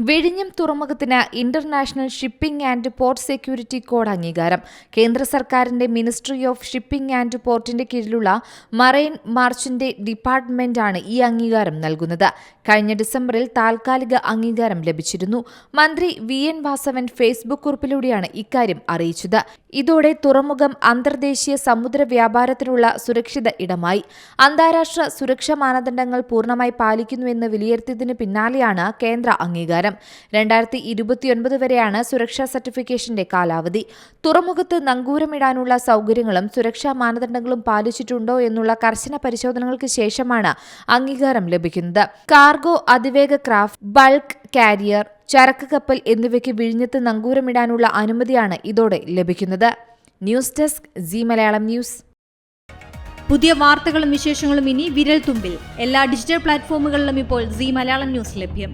വിഴിഞ്ഞം തുറമുഖത്തിന് international shipping and port security code അംഗീകാരം. കേന്ദ്ര സർക്കാരിന്റെ മിനിസ്ട്രി ഓഫ് ഷിപ്പിംഗ് ആൻഡ് പോർട്ടിന്റെ കീഴിലുള്ള മറൈൻ മാർച്ചിന്റെ ഡിപ്പാർട്ട്മെന്റാണ് ഈ അംഗീകാരം നൽകുന്നത്. കഴിഞ്ഞ ഡിസംബറിൽ താൽക്കാലിക അംഗീകാരം ലഭിച്ചിരുന്നു. മന്ത്രി വി. എൻ. വാസവൻ ഫേസ്ബുക്ക് കുറിപ്പിലൂടെയാണ് ഇക്കാര്യം അറിയിച്ചത്. ഇതോടെ തുറമുഖം അന്തർദേശീയ സമുദ്ര വ്യാപാരത്തിനുള്ള സുരക്ഷിത ഇടമായി. അന്താരാഷ്ട്ര സുരക്ഷാ മാനദണ്ഡങ്ങൾ പൂർണമായി പാലിക്കുന്നുവെന്ന് വിലയിരുത്തിയതിന് പിന്നാലെയാണ് കേന്ദ്ര അംഗീകാരം. രണ്ടായിരത്തി ഇരുപത്തിയൊൻപത് വരെയാണ് സുരക്ഷാ സർട്ടിഫിക്കേഷന്റെ കാലാവധി. തുറമുഖത്ത് നങ്കൂരമിടാനുള്ള സൗകര്യങ്ങളും സുരക്ഷാ മാനദണ്ഡങ്ങളും പാലിച്ചിട്ടുണ്ടോ എന്നുള്ള കർശന പരിശോധനകൾക്ക് ശേഷമാണ് അംഗീകാരം ലഭിക്കുന്നത്. കാർഗോ അതിവേഗ ക്രാഫ്റ്റ് ബൾക്ക് കാരിയർ ചരക്ക് കപ്പൽ എന്നിവയ്ക്ക് വിഴിഞ്ഞത്ത് നങ്കൂരമിടാനുള്ള അനുമതിയാണ് ഇതോടെ ലഭിക്കുന്നത്. News desk Zee Malayalam news. പുതിയ വാർത്തകളും വിശേഷങ്ങളും ഇനി വിരൽ തുമ്പിൽ എല്ലാ ഡിജിറ്റൽ പ്ലാറ്റ്ഫോമുകളിലും ഇപ്പോൾ സി മലയാളം ന്യൂസ് ലഭ്യം.